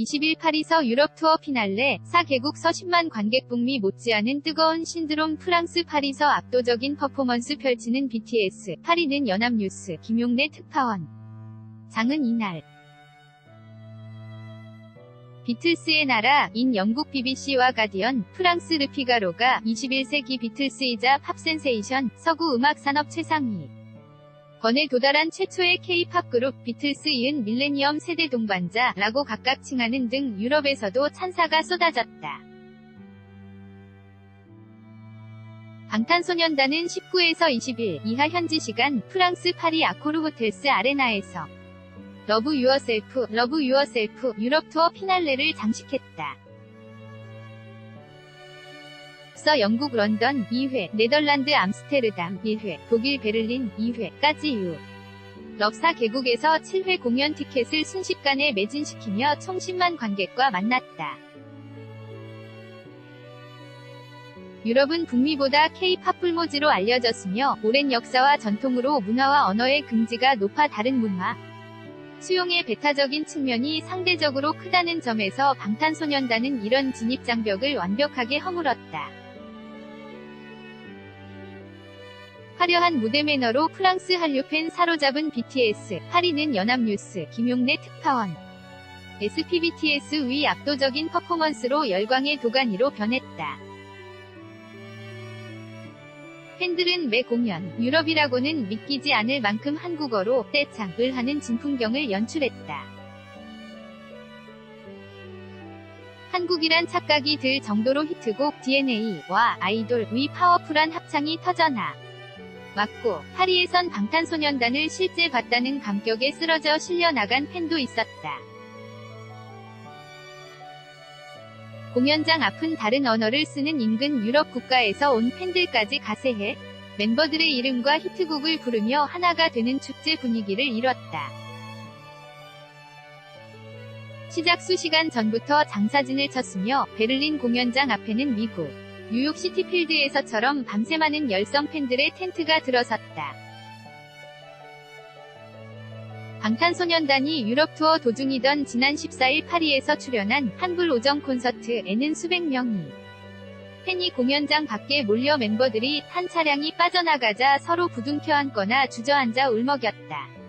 20일 파리서 유럽 투어 피날레 4개국 서 10만 관객 북미 못지않은 뜨거운 신드롬 프랑스 파리서 압도적인 퍼포먼스 펼치는 BTS 파리는 연합뉴스 김용래 특파원. 장은 이날. 비틀스의 나라인 영국 BBC와 가디언, 프랑스 르피가로가 21세기 비틀스이자 팝 센세이션, 서구 음악 산업 최상위 번에 도달한 최초의 K-팝 그룹 비틀스 이은 밀레니엄 세대 동반자라고 각각 칭하는 등 유럽에서도 찬사가 쏟아졌다. 방탄소년단은 19에서 20일 이하 현지 시간 프랑스 파리 아코르 호텔스 아레나에서 러브 유어셀프, 러브 유어셀프 유럽 투어 피날레를 장식했다. 앞서 영국 런던 2회, 네덜란드 암스테르담 1회, 독일 베를린 2회까지 유. 럽사 개국에서 7회 공연 티켓을 순식간에 매진시키며 총 10만 관객과 만났다. 유럽은 북미보다 K-팝 불모지로 알려졌으며 오랜 역사와 전통으로 문화와 언어의 긍지가 높아 다른 문화, 수용의 배타적인 측면이 상대적으로 크다는 점에서 방탄소년단은 이런 진입 장벽을 완벽하게 허물었다. 화려한 무대 매너로 프랑스 한류 팬 사로잡은 BTS, 파리는 연합뉴스, 김용래 특파원. SPBTS 위 압도적인 퍼포먼스로 열광의 도가니로 변했다. 팬들은 매 공연, 유럽이라고는 믿기지 않을 만큼 한국어로 떼창을 하는 진풍경을 연출했다. 한국이란 착각이 들 정도로 히트곡 DNA와 아이돌의 파워풀한 합창이 터져나 맞고 파리에선 방탄소년단을 실제 봤다는 감격에 쓰러져 실려나간 팬도 있었다. 공연장 앞은 다른 언어를 쓰는 인근 유럽 국가에서 온 팬들까지 가세해 멤버들의 이름과 히트곡을 부르며 하나가 되는 축제 분위기를 이뤘다. 시작 수시간 전부터 장사진을 쳤으며 베를린 공연장 앞에는 미국, 뉴욕 시티필드에서처럼 밤새 많은 열성 팬들의 텐트가 들어섰다. 방탄소년단이 유럽 투어 도중이던 지난 14일 파리에서 출연한 한불 오정 콘서트에는 수백 명이 팬이 공연장 밖에 몰려 멤버들이 탄 차량이 빠져나가자 서로 부둥켜 안거나 주저앉아 울먹였다.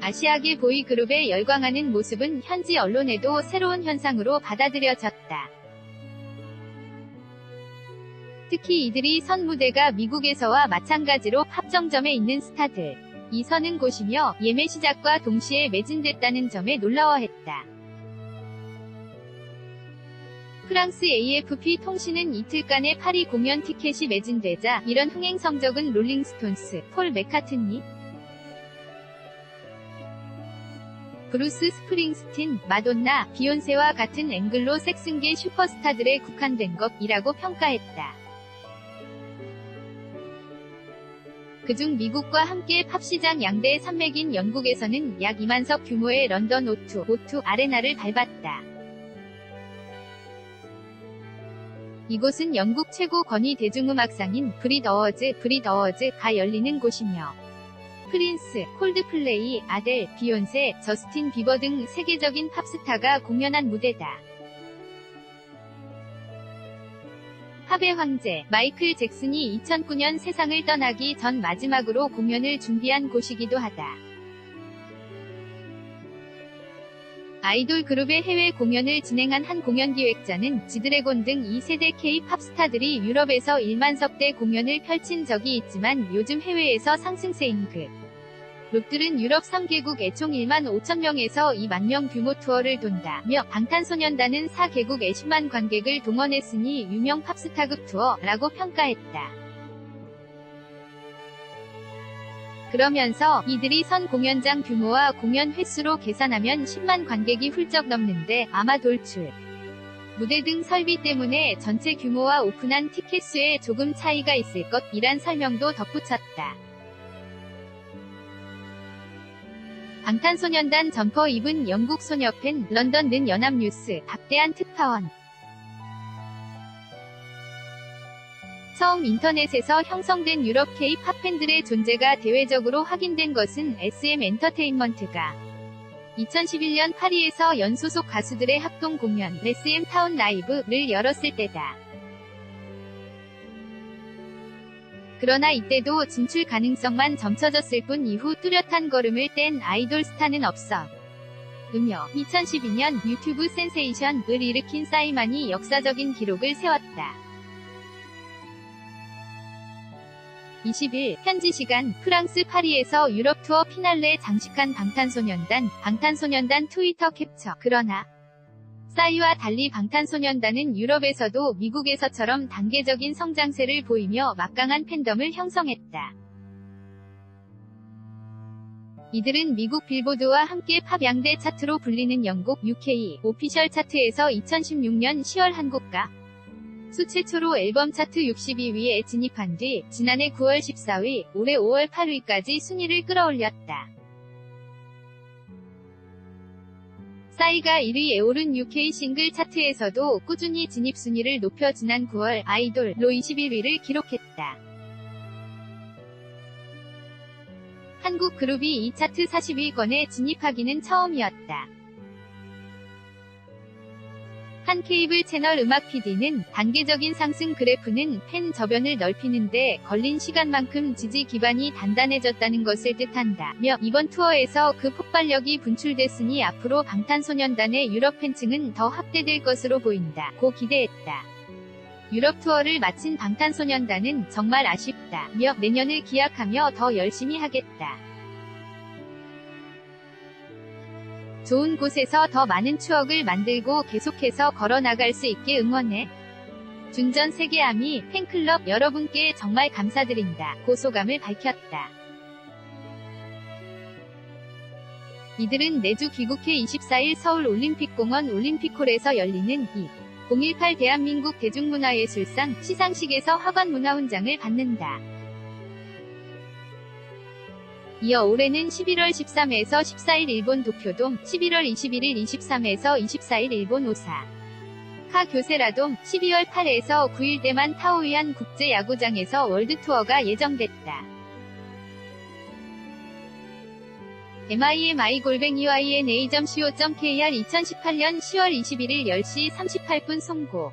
아시아계 보이그룹의 열광하는 모습은 현지 언론에도 새로운 현상으로 받아들여졌다. 특히 이들이 선 무대가 미국에서와 마찬가지로 합정점에 있는 스타들. 이 서는 곳이며 예매 시작과 동시에 매진됐다는 점에 놀라워했다. 프랑스 AFP 통신은 이틀간의 파리 공연 티켓이 매진되자 이런 흥행 성적은 롤링스톤스, 폴 맥카트니, 브루스 스프링스틴, 마돈나, 비욘세와 같은 앵글로 색승계 슈퍼스타들에 국한된 것이라고 평가했다. 그중 미국과 함께 팝시장 양대 산맥인 영국에서는 약 2만석 규모의 런던 O2, O2 아레나를 밟았다. 이곳은 영국 최고 권위 대중음악상인 브릿 어워즈가 열리는 곳이며 프린스, 콜드플레이, 아델, 비욘세, 저스틴 비버 등 세계적인 팝스타가 공연한 무대다. 팝의 황제, 마이클 잭슨이 2009년 세상을 떠나기 전 마지막으로 공연을 준비한 곳이기도 하다. 아이돌 그룹의 해외 공연을 진행한 한 공연 기획자는 지드래곤 등 2세대 K-팝 스타들이 유럽에서 1만석대 공연을 펼친 적이 있지만 요즘 해외에서 상승세인 그 룹들은 유럽 3개국에 총 1만 5천 명에서 2만 명 규모 투어를 돈다며 방탄소년단은 4개국에 10만 관객을 동원했으니 유명 팝스타급 투어라고 평가했다. 그러면서 이들이 선 공연장 규모와 공연 횟수로 계산하면 10만 관객이 훌쩍 넘는데 아마 돌출, 무대 등 설비 때문에 전체 규모와 오픈한 티켓 수에 조금 차이가 있을 것이란 설명도 덧붙였다. 방탄소년단 점퍼 입은 영국 소녀팬 런던 는 연합뉴스 박대한 특파원 처음 인터넷에서 형성된 유럽 K-팝 팬들의 존재가 대외적으로 확인된 것은 SM 엔터테인먼트가 2011년 파리에서 연소속 가수들의 합동 공연 레스엠 타운 라이브를 열었을 때다. 그러나 이때도 진출 가능성만 점쳐졌을 뿐 이후 뚜렷한 걸음을 뗀 아이돌 스타는 없어. 으며 2012년 유튜브 센세이션을 일으킨 사이만이 역사적인 기록을 세웠다. 20일 현지 시간 프랑스 파리에서 유럽 투어 피날레 장식한 방탄소년단 방탄소년단 트위터 캡처 그러나 싸이와 달리 방탄소년단은 유럽에서도 미국에서처럼 단계적인 성장세를 보이며 막강한 팬덤을 형성했다. 이들은 미국 빌보드와 함께 팝 양대 차트로 불리는 영국 UK 오피셜 차트에서 2016년 10월 한국가 수 최초로 앨범 차트 62위에 진입한 뒤 지난해 9월 14위, 올해 5월 8위까지 순위를 끌어올렸다. 싸이가 1위에 오른 UK 싱글 차트에서도 꾸준히 진입 순위를 높여 지난 9월 아이돌로 21위를 기록했다. 한국 그룹이 이 차트 40위권에 진입하기는 처음이었다. 한 케이블 채널 음악 PD는 단계적인 상승 그래프는 팬 저변을 넓히는데 걸린 시간만큼 지지 기반이 단단해졌다는 것을 뜻한다며 이번 투어에서 그 폭발력이 분출됐으니 앞으로 방탄소년단의 유럽 팬층은 더 확대될 것으로 보인다. 고 기대했다. 유럽 투어를 마친 방탄소년단은 정말 아쉽다 며 내년을 기약하며 더 열심히 하겠다. 좋은 곳에서 더 많은 추억을 만들고 계속해서 걸어나갈 수 있게 응원해. 준전 세계아미 팬클럽 여러분께 정말 감사드린다. 고소감을 밝혔다. 이들은 내주 귀국해 24일 서울 올림픽공원 올림픽홀에서 열리는 2018 대한민국 대중문화예술상 시상식에서 화관문화훈장을 받는다. 이어 올해는 11월 13에서 14일 일본 도쿄돔, 11월 21일 23에서 24일 일본 오사. 카 교세라돔, 12월 8에서 9일 대만 타오이안 국제야구장에서 월드투어가 예정됐다. mimigol뱅이ina.co.kr 2018년 10월 21일 10시 38분 송고